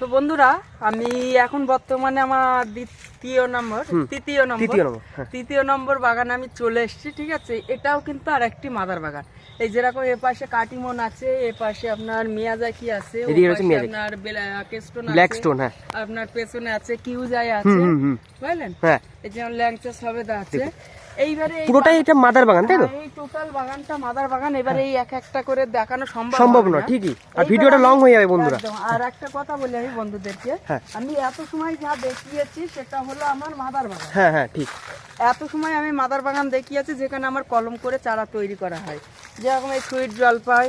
তো বন্ধুরা আমি এখন বর্তমানে আমার দ্বিতীয় নম্বর তৃতীয় নম্বর। তৃতীয় নম্বর, হ্যাঁ। বাগানে আমি চলে এসেছি ঠিক আছে? এটাও কিন্তু আর একটি মাদার বাগান। এই যেরকম এ পাশে কাটিমন আছে এ পাশে আপনার মিয়াজাকি আছে। আপনার কেস্টন ব্ল্যাক আছে স্টোন হ্যাঁ। আপনার পেছনে আছে কিউজাই আছে বুঝলেন? হ্যাঁ। এই যেমন ল্যাংচা সবেদা আছে। এইবারে পুরোটাই এটা মাদার বাগান তাই তো? হ্যাঁ, এই টোটাল বাগানটা মাদার বাগান এবারে এই এক একটা করে দেখানো সম্ভব সম্ভব না না। ঠিকই। আর এইবার ভিডিওটা লং হয়ে যাবে বন্ধুরা। আর একটা কথা বলি আমি বন্ধুদেরকে হ্যাঁ। আমি এত সময় যা দেখিয়েছি সেটা হলো আমার মাদার বাগান। হ্যাঁ হ্যাঁ ঠিক। এত সময় আমি মাদার বাগান দেখিয়েছি যেখানে আমার কলম করে চারা তৈরি করা হয়। যেরকম এই সুইট জলপাই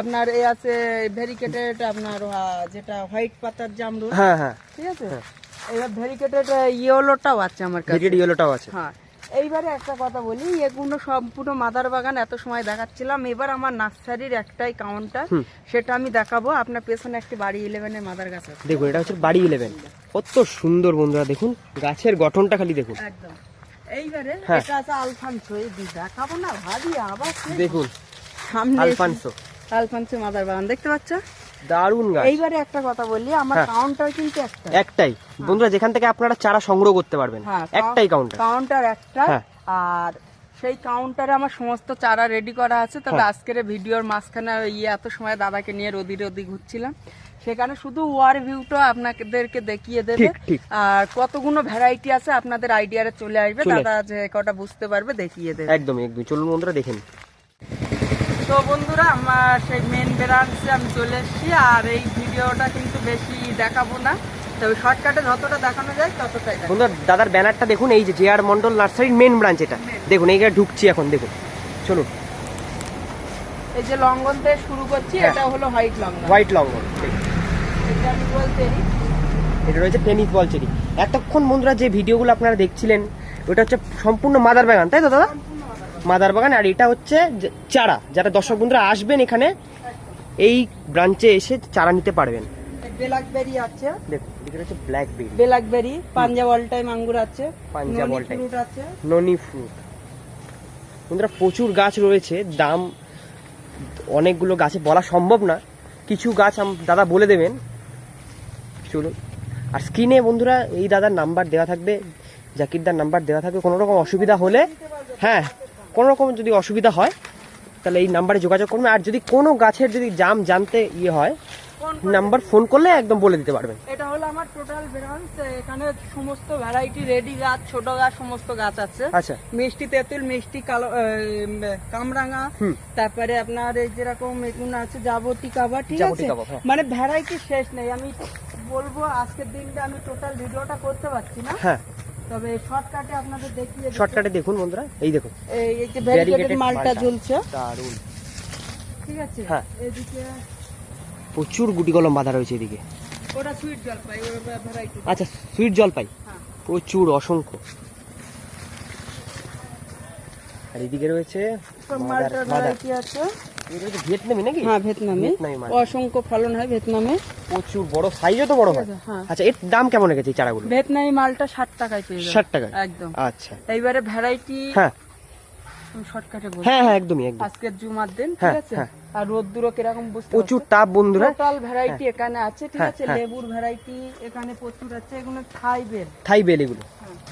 আপনার এ আছে ভেরিকেটেড আপনার যেটা হোয়াইট পাতার জামরুল। হ্যাঁ হ্যাঁ। ঠিক আছে? এবার ভেরিকেটেড ইয়েলোটাও আছে আমার কাছে। ভিডিও ইয়েলোটাও আছে। হ্যাঁ এইবারে একটা কথা বলি এগুলো সম্পূর্ণ মাদার বাগান এত সময় দেখাচ্ছিলাম। এবার আমার নার্সারির একটাই কাউন্টার সেটা আমি দেখাবো। আপনার পেছনে একটি বাড়ি ইলেভেনের মাদার গাছ আছে। দেখুন এটা হচ্ছে বাড়ি ইলেভেন কত সুন্দর বন্ধুরা দেখুন গাছের গঠনটা খালি দেখুন। একদম। এইবারে হ্যাঁ। এটা আছে আলফানসো এই দেখাবো না ভাবি আবার দেখুন সামনে আলফানসো। আলফানসো মাদার বাগান দেখতে পাচ্ছ? দারুণ গাছ। এইবারে একটা কথা বলি আমার হ্যাঁ। কাউন্টার কিন্তু একটা একটাই। বন্ধুরা যেখান থেকে আপনারা চারা সংগ্রহ করতে পারবেন হ্যাঁ একটাই কাউন্টার কাউন্টার একটা। হ্যাঁ। আর সেই কাউন্টারে আমার সমস্ত চারা রেডি করা আছে। তবে হ্যাঁ। আজকের ভিডিওর মাঝখানে ইয়ে এত সময় দাদাকে নিয়ে রোদি রোদি ঘুরছিলাম। সেখানে শুধু ওয়ার ভিউটা আপনাদেরকে দেখিয়ে দেবে। আর কতগুলো ভ্যারাইটি আছে আপনাদের আইডিয়ারে চলে আসবে। দাদা যে কটা বুঝতে পারবে দেখিয়ে দেবে। একদমই একদম চলুন বন্ধুরা দেখেন তো বন্ধুরা আমার সেই মেন ব্রাঞ্চে আমি চলে এসেছি আর এই ভিডিওটা কিন্তু বেশি দেখাবো না। তবে শর্টকাটে যতটা দেখানো যায় ততটাই। বন্ধুরা দাদার ব্যানারটা দেখুন এই যে জে আর মন্ডল নার্সারির মেন ব্রাঞ্চ এটা। দেখুন ঢুকছি এখন দেখুন। চলুন। এই যে থেকে শুরু করছি হ্যাঁ। এটা হলো হোয়াইট হোয়াইট এটা আমি বলতে এটা রয়েছে টেনিস বল চেরি। এতক্ষণ বন্ধুরা যে ভিডিওগুলো আপনারা দেখছিলেন ওটা হচ্ছে সম্পূর্ণ মাদার বাগান তাই তো দাদা? মাদার বাগান আর এটা হচ্ছে চারা। যারা দর্শক বন্ধুরা আসবেন এখানে এই ব্রাঞ্চে এসে চারা নিতে পারবেন। ব্ল্যাকবেরি আছে। দেখুন এটা হচ্ছে blackberry. Blackberry Punjab all time আঙ্গুর আছে পাঞ্জাব আছে। ননি ফ্রুট বন্ধুরা প্রচুর গাছ রয়েছে দাম অনেকগুলো গাছে বলা সম্ভব না। কিছু গাছ দাদা বলে দেবেন। চলুন। আর স্ক্রিনে বন্ধুরা এই দাদার নাম্বার দেওয়া থাকবে জাকিরদার নাম্বার দেওয়া থাকবে। কোনো রকম অসুবিধা হলে হ্যাঁ কোনো রকম যদি অসুবিধা হয় তাহলে এই নাম্বারে যোগাযোগ করবেন আর যদি কোনো গাছের যদি জাম জানতে ইয়ে হয় নাম্বার ফোন করলে একদম বলে দিতে পারবেন। এটা হলো আমার টোটাল ব্রাঞ্চ এখানে সমস্ত ভ্যারাইটি রেডি গাছ ছোট গাছ সমস্ত গাছ আছে। আচ্ছা। মিষ্টি তেঁতুল মিষ্টি কালো কামরাঙা। তারপরে আপনার এই যেরকম এগুলো আছে যাবতী কাবা ঠিক আছে? হ্যাঁ। মানে ভ্যারাইটি শেষ নেই। আমি বলব আজকের দিনটা আমি টোটাল ভিডিওটা করতে পারছি না। হ্যাঁ। তবে শর্টকাটে আপনাদের দেখিয়ে শর্টকাটে দেখুন বন্ধুরা এই দেখুন। এই যে ভ্যারিগেটেড মালটা মালটা। ঝুলছে দারুণ। ঠিক আছে? হ্যাঁ। এদিকে প্রচুর গুটি কলম বাঁধা রয়েছে এদিকে। ওটা সুইট জলপাই ওর ভ্যারাইটি আচ্ছা সুইট জলপাই? হ্যাঁ। প্রচুর অসংখ্য। আর এদিকে রয়েছে মাদার ভ্যারাইটি আছে। এটা রয়েছে ভিয়েতনামি নাকি? হ্যাঁ ভিয়েতনামি। ভিয়েতনামি অসংখ্য ফলন হয় ভিয়েতনামে। প্রচুর বড় সাইজও তো বড় হয়। আচ্ছা এর দাম কেমন রেখেছে এই চারাগুলো? ভিয়েতনামি মালটা ষাট টাকায় পেয়ে যাবে। ষাট টাকা একদম। আচ্ছা। এইবারে ভ্যারাইটি হ্যাঁ। শর্টকাটে বল হ্যাঁ হ্যাঁ একদমই একদম আজকের জুমার দিন ঠিক আছে। আর রোদ্দুরও কীরকম বুঝতে প্রচুর তাপ বন্ধুরা। টোটাল ভ্যারাইটি এখানে আছে ঠিক আছে। লেবুর ভ্যারাইটি এখানে প্রচুর আছে। এগুলো থাই বেল থাই বেল এগুলো।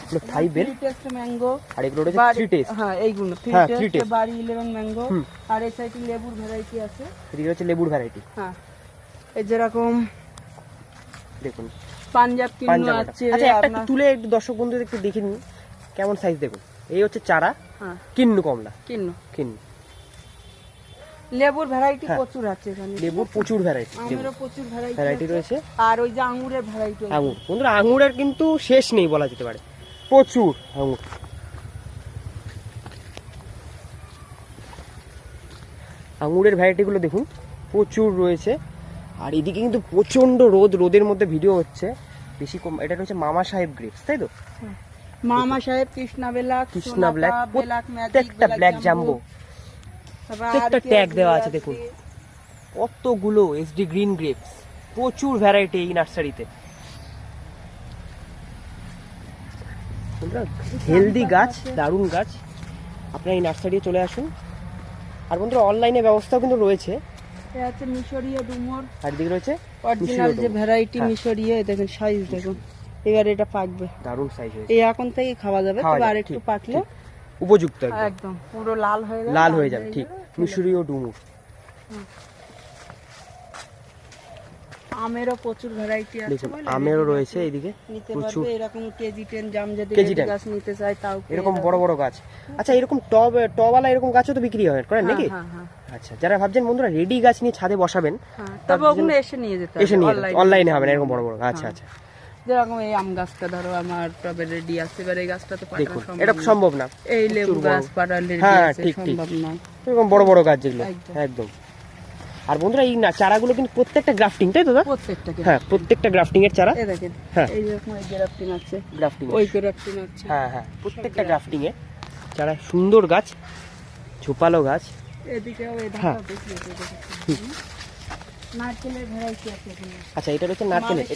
এগুলো থাই বেল টেস্ট ম্যাঙ্গো আর এগুলো রয়েছে থ্রি টেস্ট হ্যাঁ এইগুলো থ্রি টেস্ট বাড়ি ইলেভেন ম্যাঙ্গো আর এই সাইডে লেবুর ভ্যারাইটি আছে এদিকে রয়েছে লেবুর ভ্যারাইটি হ্যাঁ এই যেরকম দেখুন পাঞ্জাব কিনু আছে আচ্ছা একটা তুলে একটু দর্শক বন্ধুদের একটু দেখে নিন কেমন সাইজ দেখুন এই হচ্ছে চারা হ্যাঁ কিন্নু কমলা কিনু কিন্নু লেবুর ভ্যারাইটি। প্রচুর আছে এখানে লেবুর প্রচুর ভ্যারাইটি প্রচুর ভ্যারাইটি ভ্যারাইটি রয়েছে আর ওই যে আঙ্গুরের ভ্যারাইটি আঙুর বন্ধুরা আঙুরের কিন্তু শেষ নেই বলা যেতে পারে প্রচুর। আঙুর আঙুরের ভ্যারাইটিগুলো দেখুন প্রচুর রয়েছে। আর এদিকে কিন্তু প্রচণ্ড রোদ রোদের মধ্যে ভিডিও হচ্ছে। বেশি কম এটা হচ্ছে মামা সাহেব গ্রেপস তাই তো? মামা সাহেব কৃষ্ণা বেলাক কৃষ্ণা ব্ল্যাক প্রত্যেকটা ব্ল্যাক জাম্বো। প্রত্যেকটা ট্যাগ দেওয়া আছে। দেখুন। কতগুলো এসডি গ্রিন গ্রেপস প্রচুর ভ্যারাইটি এই নার্সারিতে হেলদি গাছ দারুণ গাছ। আপনারা এই নার্সারি চলে আসুন। আর বন্ধুরা অনলাইনে ব্যবস্থাও কিন্তু রয়েছে। আছে মিশরীয় ডুমুর। আর এদিকে রয়েছে অরিজিনাল যে ভ্যারাইটি হ্যাঁ। মিশরীয় দেখেন সাইজ দেখুন এবার এটা পাকবে। দারুণ সাইজ হয়েছে। এই এখন থেকে খাওয়া যাবে তবে আর একটু পাকলে উপযুক্ত একদম। একদম পুরো লাল হয়ে যাবে। লাল হয়ে যাবে ঠিক। মিশরীয় ডুমুর। আমেরও প্রচুর ভ্যারাইটি আছে দেখুন আমেরও রয়েছে এইদিকে নিতে প্রচুর। পারবে এরকম কেজি টেন জাম যদি কেজি গাছ নিতে চায় তাও এরকম বড় বড় গাছ। আচ্ছা এরকম টব টবওয়ালা এরকম গাছও তো বিক্রি হয় করেন হ্যাঁ, নাকি? হ্যাঁ, হ্যাঁ, আচ্ছা যারা ভাবছেন বন্ধুরা রেডি গাছ নিয়ে ছাদে বসাবেন। তবে ওগুলো এসে নিয়ে যেতে এসে নিয়ে অনলাইনে হবে। না এরকম বড় বড় আচ্ছা। আচ্ছা। যেরকম এই আম গাছটা ধরো আমার টবে রেডি আছে এবার এই গাছটা তো দেখুন সম্ভব এটা সম্ভব না। এই লেবু। গাছ পাড়া রেডি হ্যাঁ, আছে ঠিক, ঠিক। সম্ভব নয় এরকম বড় বড় গাছ যেগুলো। একদম। আর বন্ধুরা এই না চারাগুলো কিন্তু প্রত্যেকটা গ্রাফটিং তাই তো দাদা? প্রত্যেকটা হ্যাঁ প্রত্যেকটা গ্রাফটিং এর চারা। এই দেখেন হ্যাঁ। এই রকম এই গ্রাফটিং আছে। গ্রাফটিং ওই গ্রাফটিং আছে। হ্যাঁ হ্যাঁ প্রত্যেকটা গ্রাফটিং এ চারা সুন্দর গাছ ঝোপালো গাছ। এদিকেও এই হ্যাঁ। এই এখানে। আচ্ছা এটা রয়েছে নারকেলের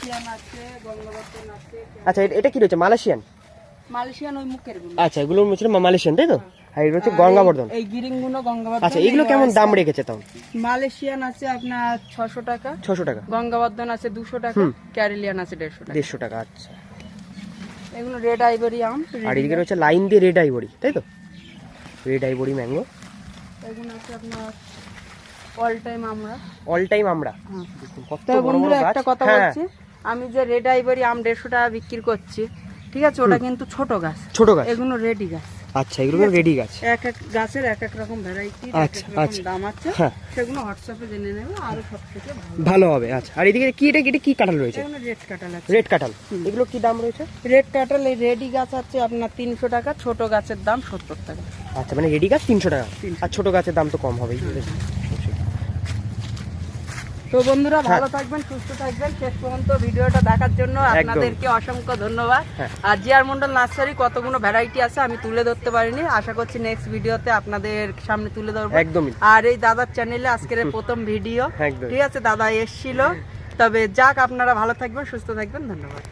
আচ্ছা এটা- কি রয়েছে মালয়েশিয়ান? মালয়েশিয়ান ওই মুখের আচ্ছা এগুলো হচ্ছে মালয়েশিয়ান তাই তো? আর এগুলো হচ্ছে গঙ্গাবর্ধন এই- এই গিরিংগুলো গঙ্গাবর্ধন আচ্ছা এগুলো কেমন দাম রেখেছে তাও? মালয়েশিয়ান আছে আপনার ছশো টাকা। ছশো টাকা। গঙ্গাবর্ধন আছে দুশো টাকা ক্যারিলিয়ান আছে দেড়শো টাকা। দেড়শো টাকা আচ্ছা। এগুলো রেড আইভরি আম আর এদিকে রয়েছে লাইন দিয়ে রেড তাই তো? Red mango. এগুলো আছে আপনার অল টাইম আমরা। অল টাইম আমরা। কত বন্ধুরা একটা কথা হ্যাঁ, বলছি আমি যে রেড আইভরি আম দেড়শো টাকা বিক্রি করছি ঠিক আছে ওটা কিন্তু ছোট গাছ। ছোট গাছ। এগুলো রেডি গাছ। আচ্ছা এগুলো রেডি গাছ। এক এক গাছের এক এক রকম ভ্যারাইটি আচ্ছা, আচ্ছা। দাম আছে। হ্যাঁ। সেগুলো হোয়াটসঅ্যাপে জেনে নেবে আরও সব থেকে ভালো হবে আচ্ছা। আর এদিকে কি এটা এটা কি কাঁঠাল রয়েছে? রেড কাঁঠাল আছে। রেড কাঁঠাল। এগুলো কি দাম রয়েছে? রেড কাঁঠাল এই রেডি গাছ আছে আপনার তিনশো টাকা ছোট গাছের দাম সত্তর টাকা। আচ্ছা মানে রেডি গাছ তিনশো টাকা। 300 আর ছোট গাছের দাম তো কম হবেই তো বন্ধুরা ভালো থাকবেন সুস্থ থাকবেন। শেষ পর্যন্ত ভিডিওটা দেখার জন্য আপনাদেরকে অসংখ্য ধন্যবাদ। হ্যাঁ। আর জিয়ার মন্ডল নার্সারি কতগুলো ভ্যারাইটি আছে আমি তুলে ধরতে পারিনি। আশা করছি নেক্সট ভিডিওতে আপনাদের সামনে তুলে ধরবো। একদমই। আর এই দাদার চ্যানেলে আজকের প্রথম ভিডিও ঠিক আছে দাদা এসছিল। তবে যাক আপনারা ভালো থাকবেন সুস্থ থাকবেন ধন্যবাদ।